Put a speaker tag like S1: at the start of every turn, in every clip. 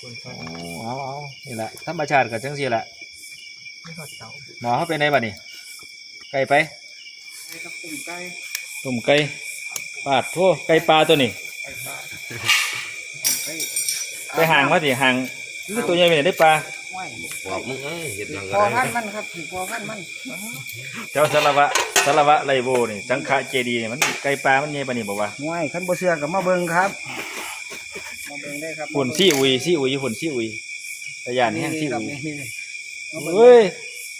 S1: คนไฟ
S2: โอ้เอาเอานี่แหละธรรมชาติกับจังซี่แหละ
S1: ไม่ทอดเตา
S2: หมอเขาเป็นไงบ้านี่ไก่ไป
S1: ไก่กับตุ่มไก่
S2: ตุ่มไก่ปาดทั่วไก่ปลาตัวนี้
S1: ไก่ปลาไก่
S2: ไปห่างมาสิห่างคือตัวใหญ่ไปไหนได้ปลา
S1: ไหว
S3: บอกมึงเอ้ยเห็ดหยัง
S1: พ
S3: ก็
S1: อ
S3: ได้
S1: พันมันครับถือพอพันมัน
S2: เจ้าสารวะสารวะไรโบนี่สังขะเจดีย์นี่มันไก่ปลามันใหญ่ปานนี้บอกว่า
S1: ห่วยขันบ่เชื่อกับมาเบิ่งครับมาเบิ่ง ได้ครับ
S2: ฝุ่นซี่อุยซี่อุยฝุ่นซี่อุยตะยานแห้งซี่
S1: ครั
S2: อุ
S1: บ
S2: ย
S1: นี่นี่มาบิ่ง
S2: เฮ้ย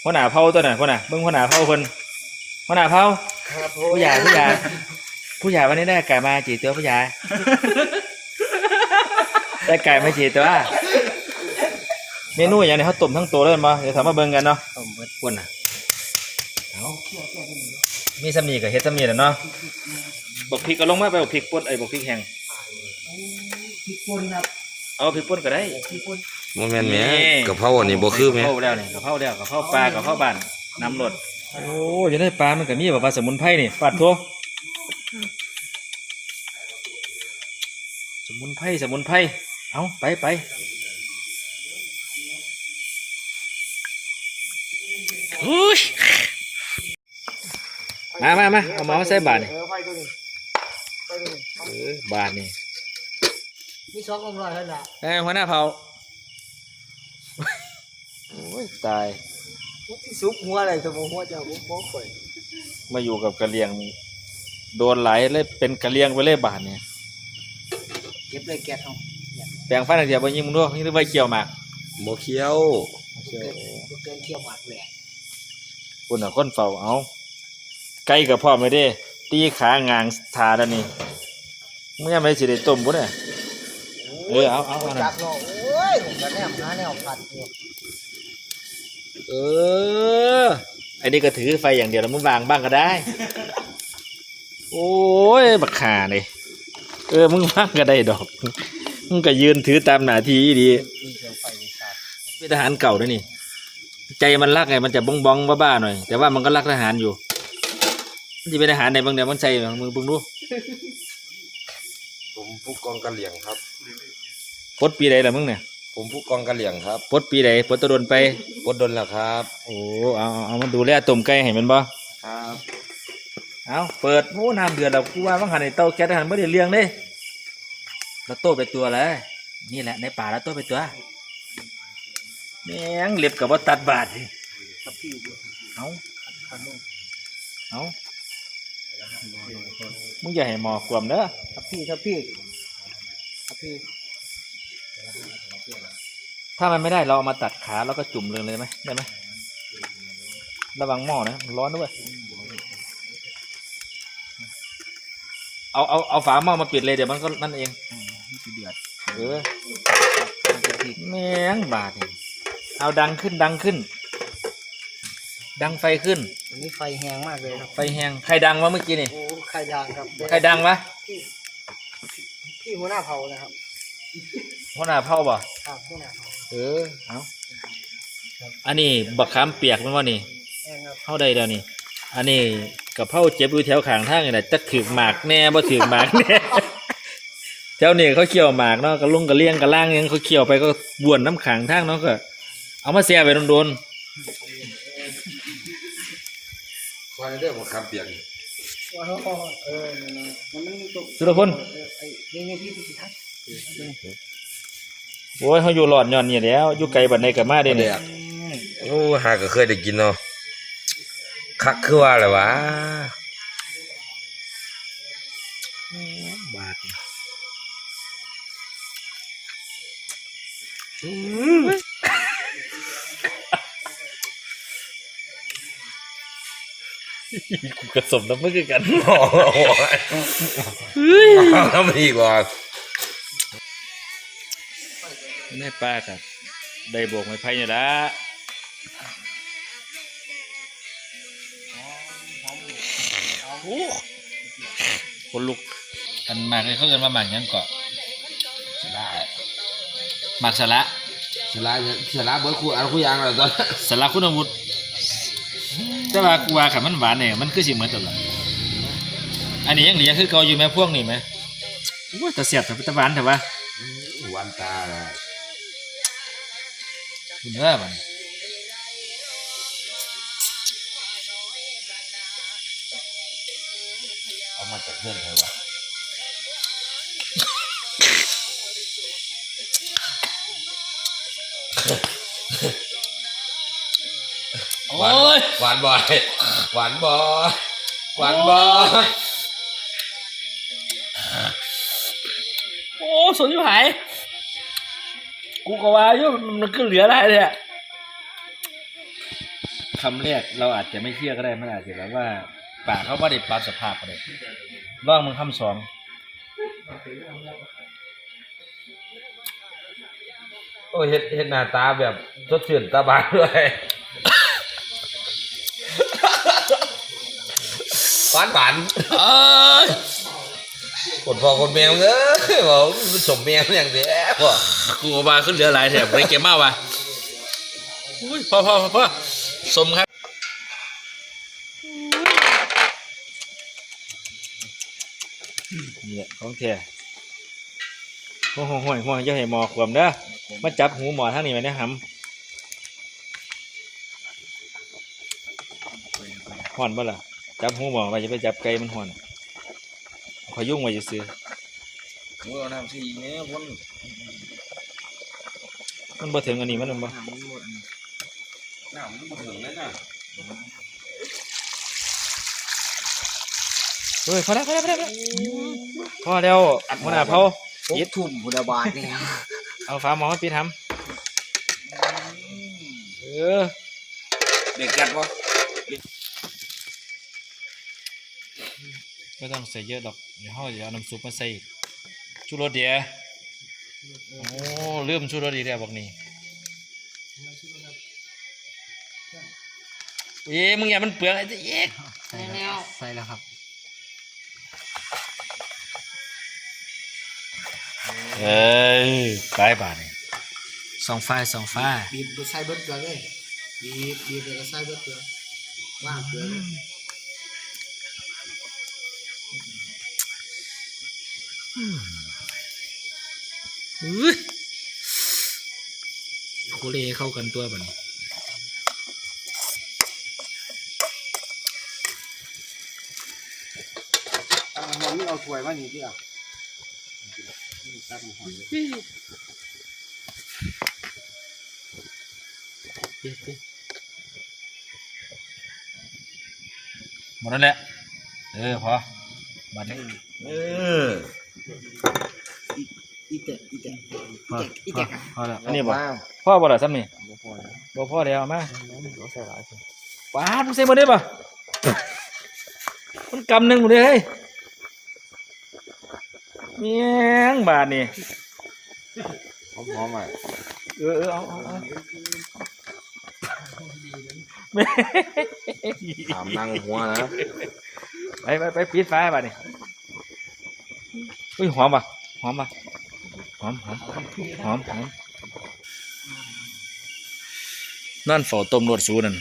S2: หัวหน้าเผาตัวน่ะหัวหน้าเบิ่งหัวหน้าเผาเพิ่นหัวหน้าเผา
S1: ครับ
S2: ผู้ใหญ่ผู้ใหญ่ผู้ใหญ่วันนี้ได้ไก่มาจีตัวผู้ใหญ่ได้ไก่มาจีตัวเมนูอย่างนี้เขาต้มทั้งตัวเลยมั้ยเดี๋ยวถามมาเบิ่งกันเนาะ
S1: ต้มเบิด
S2: กวนน่ะมีสำนีกับเฮ็ดสำนีแหละเนาะบอกพริกก็ลงมาไปบอกพริกป่นไอ้บอกพริกแห้ง
S1: พริก ป่นครับ
S2: เอาพริกป่นก็ได้
S1: พริกป่น
S3: บ่แม่นแหม่กะเพราอันนี้บ่คือแหม่
S2: กะเพราแล้วนี่กะเพราแล้วกะเพราปลากะเพราบ้านน้ำรดโอ้ยจะได้ปลามันก็มีแบบว่าสมุนไพรนี่ปาดโทสมุนไพรสมุนไพรเอาไปไปอุ้ยมามามาเอามาใส่บาทนี่
S1: เออไฟตัวนี้ไฟตัวนี้
S2: เออบาทนี่
S1: มีสองกำลังแล้วล่ะ
S2: ไอ้ยหัวหน้าเผาโอ้ยตาย
S1: ที่ซุปหัวอะไรสมองหัวเจ้าผมบอกข่อย
S2: มาอยู่กับกะเหรียง โดนไหลายเลยเป็นกะเหรียงไปเลยบาทเนี่ย
S1: เก็บเลยแกะเอา
S2: แปลงฟันอันเดียวไปยิงมึงด้วยนี่ไปเกี่ยวหมาก
S3: บ่เคี้ยว
S1: บ่เกินบ่เกินเคี่ยวหมากแหลก
S2: คุณอะคนเฝ้าเอาไก่กับพ่อไม่ได้ ตีขางางทาแล้วนี่มึงยังไม่สิได้ต้มบุ้นเนี่ย เออเอาเอาเอา
S1: จักเนาะโอ้ยผมก็แนมหาแนวผัดอยู่
S2: เออไอ้นี่ก็ถือไฟอย่างเดียวแล้วมึงวางบ้างก็ได้ โอ้ยบักขาเลยเออมึงว่างก็ได้ดอกมึงก็ยืนถือตามหน้าที่ดี
S1: มีเครื่องไฟไฟชาร์จ
S2: เป็นทหารเก่าด้วยนี่ ใจมันรักไงมันจะบ้องบ้องๆบ้าๆหน่อย แต่ว่ามันก็รักทหารอยู่มันจะเป็นทหารในบางเดียวมันใจมึงเพิ่งรู้
S3: ผมผู้กองกะเหลี่ยงครับ
S2: ปลดปีใดล่ะมึงเนี่ย
S3: ผมผู้กองกะเหลี่ยงครับ
S2: ปลดปีใดปลดตะโดนไป
S3: ปลดดนแล้วครับ
S2: โอ้เอาเอาเอามันดูแลต้มไก่ให้มันบ่
S3: ครับ
S2: เอาเปิดโอ้น้ำเดือดแล้วกูว่าว่างหันในเตาแก๊สทหารไม่ได้เลี้ยงเด้แล้วโตไปตัวเลยนี่แหละในป่าแล้วโตไปตัวแม่งเล็บกับว่าตัดบาดสิ
S1: ครับพี่อยู่
S2: เอา
S1: คันลง
S2: เอามึงอย่าให้หมอความเด้อ
S1: ครับพี่ครับพี่ครับ พี่
S2: ถ้ามันไม่ได้เราเอามาตัดขาแล้วก็จุ่มเลยเลยไหมได้ไหมระวังหม้อนะมันร้อนด้วยเอาเอาเอาฝาหม้อมาปิดเลยเดี๋ยวมันก็นั่นเอง
S1: อืมนี่คือเดือด
S2: เออ
S1: มันจะพริก
S2: แมงบาดนี่เอาดังขึ้นดังขึ้น ดังไฟขึ้น
S1: อันนี้ไฟแห้งมากเลยครับ
S2: ไฟแห้งใครดังวะเมื่อกี้นี่
S1: โอ้ไข่ดางครับ
S2: ใครดังวะ
S1: พี่พี่หัวหน้าเผานะครับ
S2: หัวหน้าเผาบ่
S1: ครับหัวหน้าเผา
S2: เออเอาอันนี้บักขามเปียกมันว่านี่
S1: แห้งครับ
S2: เข้าได้แล้วนี่ อันนี้กับเผาเจ็บอยู่แถวข้างทางนี่แหละจะถือหมากแน่บ่ถือหมากแน่แถวนี้เขาเคี่ยวหมากเนาะกระลุงกระเลี้ยงกระล่างหยังเขาเคี่ยวไปก็บ้วนน้ำขังทางเนาะก็ เอามาเสียไปโดน
S3: คอยเด้อบ่ครับเปียก
S1: ว้าวเออนั่นนะมันมันมีตัว
S2: ๆสุรพล
S1: เออไอ้ นี่นี่พี่พี่ทัศน์
S2: โอ้ยเขาอยู่หลอดย่อนนี่แหล้วอยู่ไกลบัดในกับมาเด้
S3: เด้
S2: เนี่ย
S3: โอ้หาก็เคยได้กินเนาะคักคือว่าแหละวะ
S2: บาท กูกระสมน้ำมือกัน
S3: โอ้โหทำอีกว่า
S2: แม่ป้าครับได้โบกไม้ไผ่เนี่ยละโอ้คนลุกอันหมากเลยเขาเกินมาหมากหยังเกาะ
S3: สลา
S2: หมากสละ
S3: สลาสลาเบิดคู่อันคู่ยางแล้วตอน
S2: สละคุณอาวุธ แต่ว่ากูว่าขันมันหวานเนี่ยมันคือสิเหมือนตัวละอันนี้ยังเหลือคือเกาอยู่ไหมพวกนี่ไหมโอ้ยแต่เสียบแต่ตะหวานแต่ว่า
S3: หววันตา
S2: คุณเด้อมัน
S3: เอามาจากเพื่อนใครวะ
S2: โอ้ย
S3: หวานบ่อยหวานบ่อยหวานบ่อย
S2: โอ้สนอยู่หาย กูก็ว่าอยู่มันก็เหลืออะไรเลยอะคำแรกเราอาจจะไม่เชื่อก็ได้มันอาจจะแบบว่าปากเขาไม่ได้ปรับสภาพก็ได้ลองมึงคำสอง
S3: โอ้ยเห็ดเห็ดหน้าตาแบบสดชื่นตาบานด้วย หวานหวาน
S2: เอ้ย
S3: คนพ่อคนแมวเอ้ยบอกมันสมแมวอย่างเดียวพ่อ
S2: กูก็ว่าขึ้นเหลือหลายแถบเลยเก็บมากว่ะอุ้ยพอพอพอพอสมครับนี่แหละของแท้ห่วงห่วงห่วงห่วงจะให้หมอขวมเด้อมาจับหูหมอทั้งนี้ไปนะหำห่อนบ่ล่ะ จับหูหมอไปจะไปจับไก่มันห่อนขอยุ่งไว้จะซื้อ
S1: มึงเอาน้ำสีเนี้ยวน
S2: ๆมันบ่ถึงอันนี้มันบ่
S1: น้ำมันหมด
S3: น้ำมันบ่ถึงเลยนะ
S2: เฮ้ยพอแล้วพอแล้วพอแล้วพอแล้วหัวหน้าเผา
S1: ยึดทุ่มพุทธบาทเนี่ย
S2: เอาฟ้าหมอมาปิดทำเออ
S3: เด็กกัดปะ
S2: ไม่ต้องใส่เยอะหรอกเดี๋ยวเขาจะเอาน้ำซุปมาใส่ชูรสเดียวโอ้ลืมชูรสดีแล้วบอกนี่เอ๊ะมึงอย่ามันเปลืองไอ้เจ๊เอ๊ะ
S1: ใส่แล้วใส่แล้วครับ
S2: เอ้ยไปบาทนี่สองไฟสองไฟ
S1: บีบใส่เบิดเกลือเลยบีบบีบแล้วก็ใส่เบิดเกลือว่างเกลือ
S2: โคเลเข้ากันตัวบัดนี้
S1: เอาหอมนี่เอาถ้วยมานี่ดิอะตักหอมเลย
S2: หมดแล้วแหละ เออพอ บัดนี้
S3: เออ
S1: อีเตะอีเตะ
S2: พอ
S1: อี
S2: พอ
S1: เตะ
S2: พอแล้วอันนี้บ่พ่อบ่ล่ะซ้ำนี่
S1: บ่พอแล้ว
S2: บ่พ่อแล้วมา
S1: เอาใส่หลายสิ
S2: ป้าดมึงใส่หมดได้ป่ะมันกำหนึ่งหมดเลยเฮ้ยเมียงบาทนี่
S3: หอมหอมอะ
S2: เออเออเอาเอาเอา
S3: ถามนั่งหัวนะ
S2: ไปไปไปปิดไฟบาทนี่อุ้ยหอมป่ะหอมป่ะหอมหอมหอมหอมนั่นฝอต้มรสสูนั่น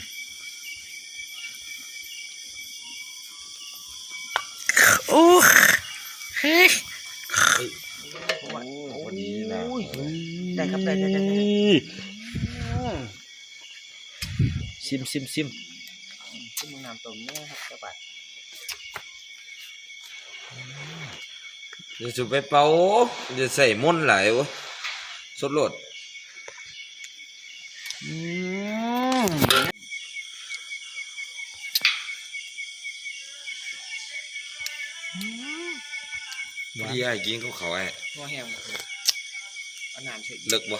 S2: โอ้เฮ้ย
S3: พอดีนะ
S1: ได้ครับได้ได้ได้ได้
S2: ซิมซิมซิม
S1: ขึ้นมึงน้ำต้มเนี่ยครับกระบะ
S3: เดี๋ยวจะไปเป่าเดี๋ยวใส่ม่นต์ไหลายวะสดโลดพี่ไอ้กินเขาเขาไอ้
S1: หัวแห้งเอาน้ำใส่อีก
S3: เลิกบ่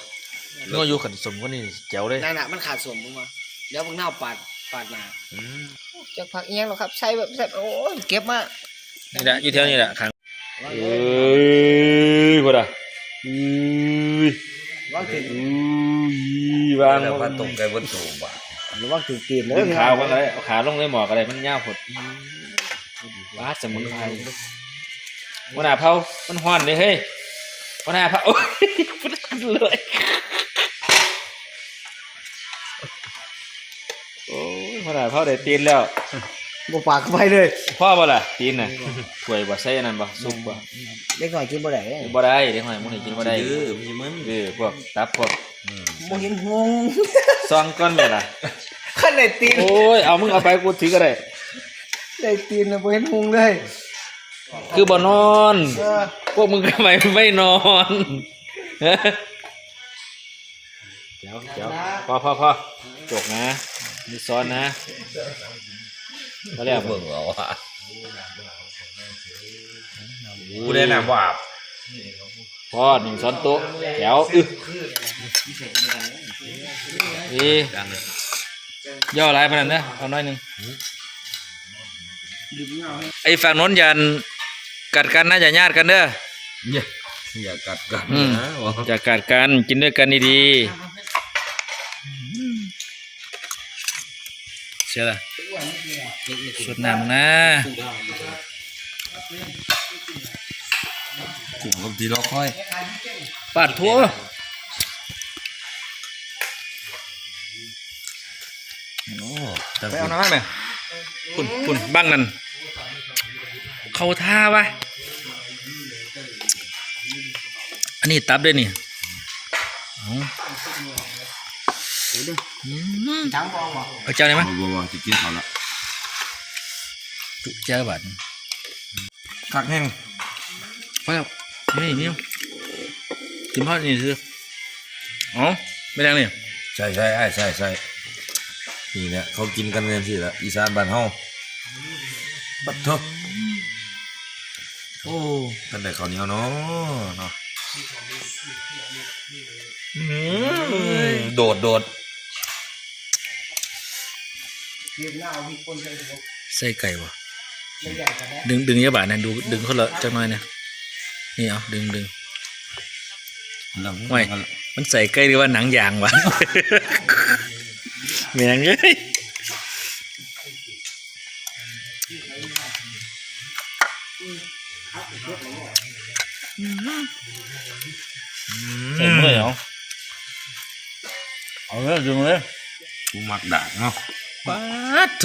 S2: ก็อยู่ขันสมก็นี่เจ๋วเลย
S1: นั่นน่ะมันขาดส่วนมึงมา เดี๋ยวมึงเน่าปาดปาดหนา
S3: อืม
S1: จากผักเอียงหรอกครับ ใช้แบบใช้โอ้ยเก็บมา
S2: นี่แหละอยู่แถวนี้แหละครั้งเอ้ยพอดอะเอ้ย
S1: ว่างถึง
S2: เอ้ยวาง
S3: แล้วพัดตรงไก่บนตูบ่ะ
S1: หรือว่างถึงตีนเลย
S2: ดึงขาบ้างอะไรเอาขาลงเลยหมอกอะไรมันยาวผดว้าสมุนไพรวันหน้าเผามันห้อนเลยเฮ้ยวันหน้าเผาโอ้ยเลย นหน้าเผาได้ตีนแล้ว
S1: บ่ปากเข้าไปเลย
S2: พ่อบ่ล่ะตีนน่ะถ้วยบ่ใส่อันนั่นบ่ซุปบ่
S1: เด็กน้อยกินบ่ได้เด้
S2: บ่ได้เด็กน้อยมื้อนี้กินบ่ได้
S3: เออมีมัน
S2: เออพวกตับพวก
S1: บ่เห็นหง
S2: ซองก้อนแม่ล่ะ
S1: คันได้ตีน
S2: โอ้ยเอามึงเอาไปกูถือก็ได้
S1: ได้ตีนแล้วบ่เห็นหงเลย
S2: คือบ่นอน
S1: เออ
S2: พวกมึงทำไมไม่นอนเดี๋ยวเดี๋ยวพอพอพอจกนะ มีซ้อนนะก็เรียก
S3: เบิ่งเอาอะกูได้น้ำว่าบ
S2: พอหนึ่งซ้อนโต๊ะเดี๋ยวอึนี่ย่ออะไรพนันนะเอาน้อยหนึ่งไอ้ฝั่งโน้นอย่ากัดกันนะอย่าญาติกันเด้อ
S3: อย่าอย่ากัดกัน
S2: อืม
S3: นะวะ
S2: อย่ากัดกันกินด้วยกันดีๆ เชื่อละสดน้ำนะ
S3: ถึงบางทีเราค่อย
S2: ปาดทั่ว
S3: โอ้
S2: ไปเอาน้ำเนี่ยคุณคุณบ้างนั่นเขาท่าวะอันนี้ตับด้วยนี่เอาอืม
S1: ทั้งบ่บ่
S2: เอาเจ้าได้ไหม
S3: บ่บ่จะกินเขาละ
S2: เจ้าบัด
S3: คักแห้ง
S2: ไปแล้วนี่นี่กินพอดนี่คืออ๋อไม่ได้เนี่ย
S3: ใช่ใช่ไอ้ใช่ใช่นี่เนี่ยเขากินกันเงินสิละอีสานบ้านเฮาบัดเถอะโอ้กันได้ข้าวเหนียวเนาะเนาะอืมโดดโดด
S1: ใส่หัว
S2: ใส่ไก่วะ
S1: ใหญ่ๆกันนะ
S2: ดึงดึงเยอะบาทนะดูดึงคนละจักหน่อยนะนี่เอาดึงดึงไม่มันใส่ไก่หรือว่าหนังยางวะแมงเอ้ยใส่เมื่อยเหรอเอาเลยดึงเลย
S3: กูมักด่างเนาะ
S2: ป๊าดโถ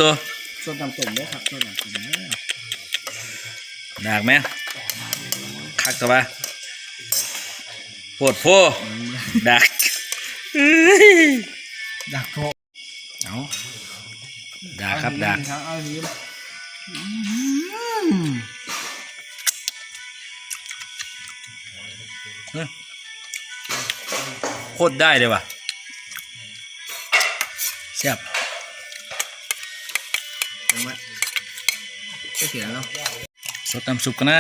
S1: ส่วนน้ำต้มเด้อครับส่วนน้ำต้มเด้อ
S2: ดากไหมคักตัวปะปวดโพดักเอ้ย
S1: ดักโท
S2: เอาดากครับดาก
S1: ทั้งเอาหิม
S2: โคตรได้เลยว่ะแซ่บ
S1: ผมว่าก็เสียเนาะ
S2: สดน้ำซุปกันนะ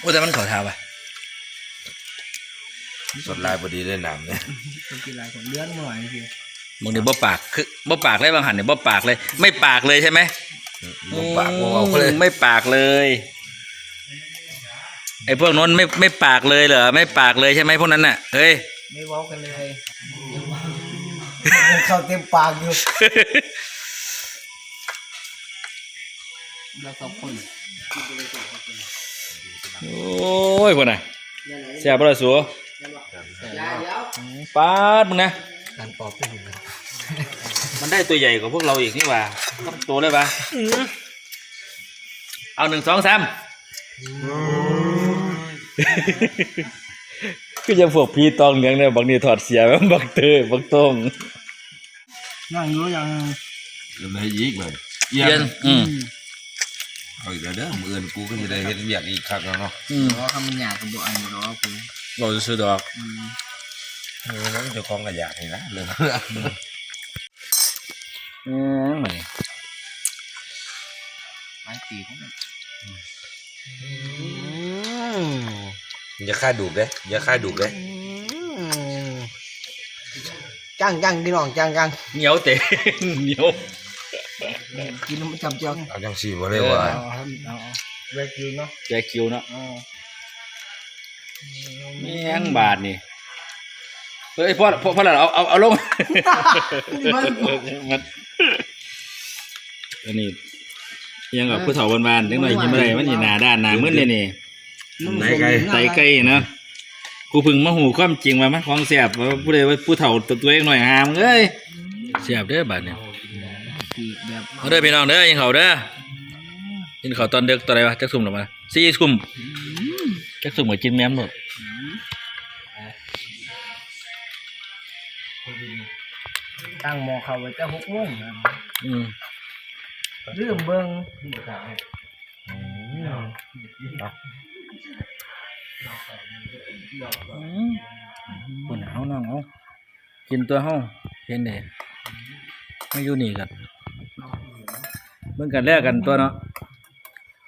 S2: โอ้แต่มันขาทาป่ะ
S3: สดลายพอดีได้น้ำเนี่ย
S1: คนกินอะไรผมเลื่อนหน่อยที
S2: บางทีบ่ปากคือบ่ปากเลยบางหันเนี่ยบ่ปากเลย ไม่ปากเลยใช่ไหม
S3: บ่ปากบ่เอาเลย
S2: ไม่ปากเลยไอ้พวกนั้นไม่ไม่ปากเลยเหรอไม่ปากเลยใช่ไหมพวกนั้นน่ะเฮ้ย
S1: ไม่เว้ากันเลยเข้าเต็มปากอยู่เราสองคน
S2: โอ้ยพวกน่ะแซ่บบ่ล่ะสัวปาดมึงนะ
S1: การปอกเป็น
S2: มันได้ตัวใหญ่กว่าพวกเราอีกนี่หว่าต้องตัวเลยปะเอาหนึ่งสองสาม ก็จะพวกพี่ตองเลี้ยงเนี่ยบางทีถอดเสียแบบบักเตอร์บักตรง
S1: นั่งอยู่ยัง
S3: เดี๋ยวได้อีกเลย
S2: เย็นอืม
S3: เอาอีกแล้วเด้อมื้ออื่นกูก็จะได้เฮ็ดเวียกอีกครั้งแล้วเนาะ
S2: อืม
S1: เพราะคำหยาบเป็นตัวอันอยู่แล้วคุณ
S2: เราจะซื้อดอก
S3: เออแล้วเจ้าของก็อยากนี่นะเรื่อง
S2: อืมมานี่
S1: ไม้ตีของมัน
S3: อย่าค่ายดูกเด้อย่าค่ายดูกเด้
S1: จังจังพี่น้องจังจัง
S2: เหนียวเตะเหนียว
S1: กินน้ำจำเจียว
S3: เอาจังซี่บ่เลยว่า
S1: เอาเอาเอาเวกินเนาะ
S2: แจกคิวเนาะ
S1: อ๋อ
S2: แม่งบาทนี่เฮ้ยพ่อพ่อพ่อหลานเอาเอาเอาลงมันอันนี้ยังกับผู้เฒ่าบ้านๆเล็กน้อยกินไม่ได้มันนี่หนาด้านหนามืดเลยนี่
S3: ไหนไกล
S2: ไตไก่เนาะกูเพึ่งมาหูความจริงว่ามันของแสบว่าผู้ใดว่าผู้เฒ่าตัวตัวเองหน่อยหามงเอ้ยแสบเด้อบัดเนี่ย
S1: คือแบบ
S2: เอาเด้อพี่น้องเด้อยิงเขาวเด้อยิงเขาวตอนดึกตอนไหนวะจักซุ่มหรอมาสี่ซุ่มจักซุ่มกับกินแม่มหมด
S1: ตั้งหมอเขาไว้จะหกโมงนะ
S2: อืม
S1: ลืมเบิ่ง
S2: คนหนาวน้องเอากินตัวเฮาเห็นเด้ไม่อยู่นี่กันเบิ่งกันแลกกันตัวเนาะ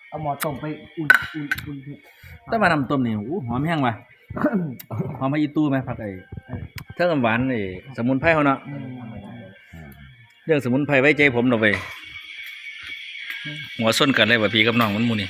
S1: เอาหมอต้มไปอุ่นอุ่นอุ่นเถอะ
S2: แต่มาน้ำต้มนี่อู้หอมแห้งว่ะหอมมาอีตู้ไหมผักไอ้เท่ากับหวานไอ้สมุนไพรเขาเนาะเรื่องสมุนไพรไว้ใจผมดอกเว้ยหัวส้นกันเลยว่าพี่กับน้องมันหมูนี่